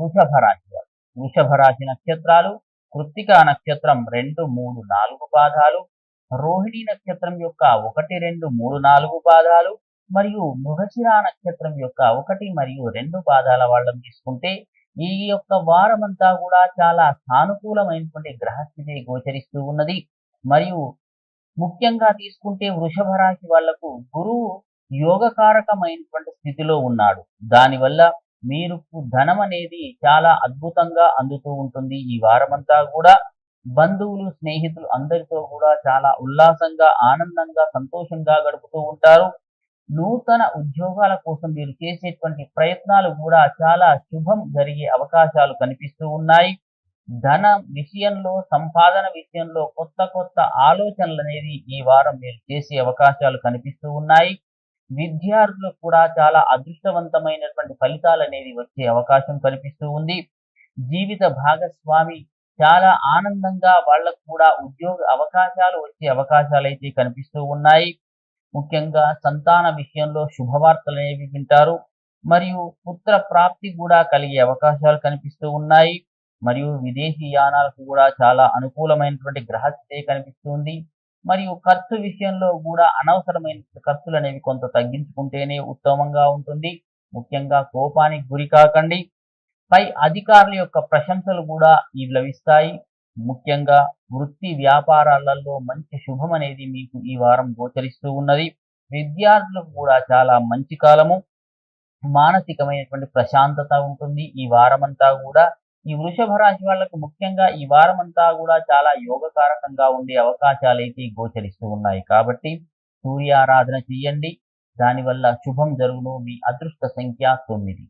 వృషభ రాశి వృషభ రాశి నక్షత్రాలు కృత్తికా నక్షత్రం రెండు మూడు నాలుగు పాదాలు రోహిణి నక్షత్రం యొక్క ఒకటి రెండు మూడు నాలుగు పాదాలు మరియు మృగశిరా నక్షత్రం యొక్క ఒకటి మరియు రెండు పాదాల వాళ్ళని తీసుకుంటే ఈ యొక్క వారమంతా కూడా చాలా సానుకూలమైనటువంటి గ్రహస్థితి గోచరిస్తూ ఉన్నది. మరియు ముఖ్యంగా తీసుకుంటే వృషభ రాశి వాళ్ళకు గురువు యోగకారకమైనటువంటి స్థితిలో ఉన్నాడు. దానివల్ల మీరు ధనం అనేది చాలా అద్భుతంగా అందుతూ ఉంటుంది. ఈ వారమంతా కూడా బంధువులు స్నేహితులు అందరితో కూడా చాలా ఉల్లాసంగా ఆనందంగా సంతోషంగా గడుపుతూ ఉంటారు. నూతన ఉద్యోగాల కోసం మీరు చేసేటువంటి ప్రయత్నాలు కూడా చాలా శుభం జరిగే అవకాశాలు కనిపిస్తూ ఉన్నాయి. ధన విషయంలో సంపాదన విషయంలో కొత్త కొత్త ఆలోచనలు అనేది ఈ వారం మీరు చేసే అవకాశాలు కనిపిస్తూ ఉన్నాయి. విద్యార్థులకు కూడా చాలా అదృష్టవంతమైనటువంటి ఫలితాలు అనేది వచ్చే అవకాశం కనిపిస్తూ ఉంది. జీవిత భాగస్వామి చాలా ఆనందంగా వాళ్ళకు కూడా ఉద్యోగ అవకాశాలు వచ్చే అవకాశాలు అయితే కనిపిస్తూ ఉన్నాయి. ముఖ్యంగా సంతాన విషయంలో శుభవార్తలు అనేవి వింటారు. మరియు పుత్ర ప్రాప్తి కూడా కలిగే అవకాశాలు కనిపిస్తూ ఉన్నాయి. మరియు విదేశీ యానాలకు కూడా చాలా అనుకూలమైనటువంటి గ్రహస్థితి కనిపిస్తుంది మరియు ఖర్చు విషయంలో కూడా అనవసరమైన ఖర్చులు అనేవి కొంత తగ్గించుకుంటేనే ఉత్తమంగా ఉంటుంది. ముఖ్యంగా కోపానికి గురి కాకండి. పై అధికారుల యొక్క ప్రశంసలు కూడా ఈ లభిస్తాయి. ముఖ్యంగా వృత్తి వ్యాపారాలలో మంచి శుభం అనేది మీకు ఈ వారం గోచరిస్తూ ఉన్నది. విద్యార్థులకు కూడా చాలా మంచి కాలము. మానసికమైనటువంటి ప్రశాంతత ఉంటుంది ఈ వారమంతా కూడా. ఈ వృషభ రాశి వాళ్ళకు ముఖ్యంగా ఈ వారమంతా కూడా చాలా యోగకారకంగా ఉండే అవకాశాలు అయితే గోచరిస్తూ ఉన్నాయి. కాబట్టి సూర్య ఆరాధన చెయ్యండి దానివల్ల శుభం జరుగును. మీ అదృష్ట సంఖ్య తొమ్మిది.